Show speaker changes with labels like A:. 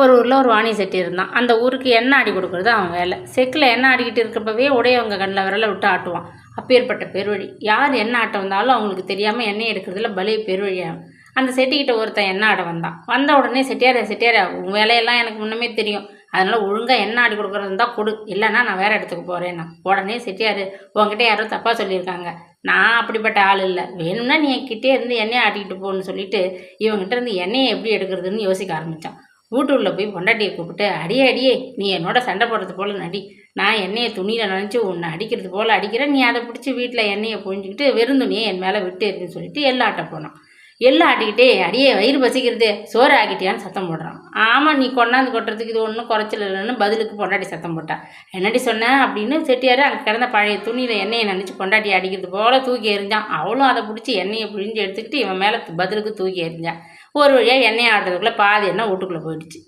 A: ஒரு ஊரில் ஒரு வாணி செட்டி இருந்தான். அந்த ஊருக்கு எண்ணெய் ஆடி கொடுக்குறது அவன் வேலை. செக்கில் எண்ணெய் ஆடிக்கிட்டு இருக்கிறப்பவே உடையவங்க கண்ணில் விரல விட்டு ஆட்டுவான். அப்பேற்பட்ட பெருவழி. யார் எண்ணெய் ஆட்ட வந்தாலும் அவங்களுக்கு தெரியாமல் எண்ணெய் எடுக்கிறதுல பலே பெருவழியாகும் அந்த செட்டிக்கிட்ட ஒருத்தன் எண்ணெய் ஆட வந்தான். வந்த உடனே செட்டியாரே செட்டியாரே உன் வேலையெல்லாம் எனக்கு முன்னமே தெரியும். அதனால் ஒழுங்காக எண்ணெய் ஆடி கொடுக்குறது இருந்தால் கொடு. இல்லைன்னா நான் வேறு இடத்துக்கு போகிறேன்னா உடனே செட்டியார் உங்ககிட்ட யாரோ தப்பாக சொல்லியிருக்காங்க. நான் அப்படிப்பட்ட ஆள் இல்லை. வேணும்னா நீ என்கிட்டே இருந்து எண்ணெய் ஆட்டிக்கிட்டு போன்னு சொல்லிட்டு இவங்ககிட்ட இருந்து எண்ணெயை எப்படி எடுக்கிறதுன்னு யோசிக்க ஆரம்பித்தான் வீட்டுள்ள போய் பொண்டாட்டியை கூப்பிட்டு அடியே அடியே நீ என்னோட சண்டை போடுறது போல நடி. நான் எண்ணெயை துணியில் நினச்சி உன்னை அடிக்கிறது போல் அடிக்கிறேன். நீ அதை பிடிச்சி வீட்டில் எண்ணெயை புழிஞ்சிக்கிட்டு வெறுந்துணியை என் மேலே விட்டு இருக்குன்னு சொல்லிட்டு எல்லாட்ட போனான். எல்லாம் ஆட்டிக்கிட்டே அடியே வயிறு பசிக்கிறது சோறு ஆக்கிட்டியான்னு சத்தம் போடுறான். ஆமாம் நீ கொண்டாந்து கொட்டுறதுக்கு இது ஒன்றும் குறைச்சல் இல்லைன்னு பதிலுக்கு பொண்டாட்டி சத்தம் போட்டா. என்னடி சொன்னேன் அப்படின்னு செட்டியார் அங்கே கிடந்த பழைய துணியில் எண்ணெயை நினச்சி பொண்டாட்டி அடிக்கிறது போல் தூக்கி எறிஞ்சான். அவளும் அதை பிடிச்சி எண்ணெயை பிழிஞ்சு எடுத்துக்கிட்டு இவன் மேலே பதிலுக்கு தூக்கி எறிஞ்சான். ஒரு வழியாக எண்ணெய் ஆடுறதுக்குள்ளே பாதி எண்ணெய் வீட்டுக்குள்ளே போயிடுச்சு.